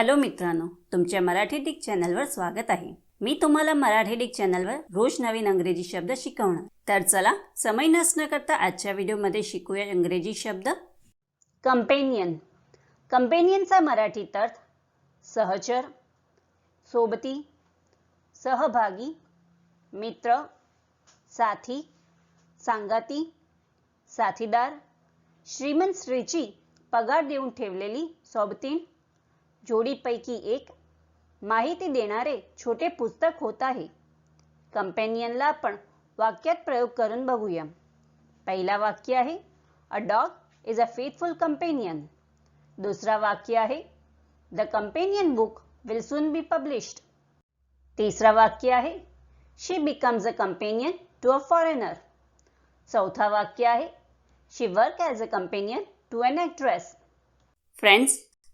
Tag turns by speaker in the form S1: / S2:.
S1: Hello मित्रांनो तुमच्या Marathi Dick चॅनलवर स्वागत आहे. मी तुम्हाला मराठी डिक चॅनलवर रोज नवीन अंग्रेजी शब्द शिकवणार. तर चला समय नसणं करता आजच्या व्हिडिओमध्ये शिकूया इंग्रजी शब्द. कंपेनियन कंपेनियनचा मराठीत अर्थ सहचर सोबती सहभागी मित्र साथी सांगाती साथीदार श्रीमंत स्त्रीची पगार देऊन ठेवलेली सोबतीण जोडीपैकी एक माहिती देणारे छोटे पुस्तक होत आहे. कंपॅनियनला आपण वाक्यात प्रयोग करून बघूया. पहिला वाक्य आहे a dog is a faithful companion दुसरा वाक्य आहे the companion book will soon be published तिसरा वाक्य आहे she becomes a companion to a foreigner चौथा वाक्य आहे she work as a companion to an actress friends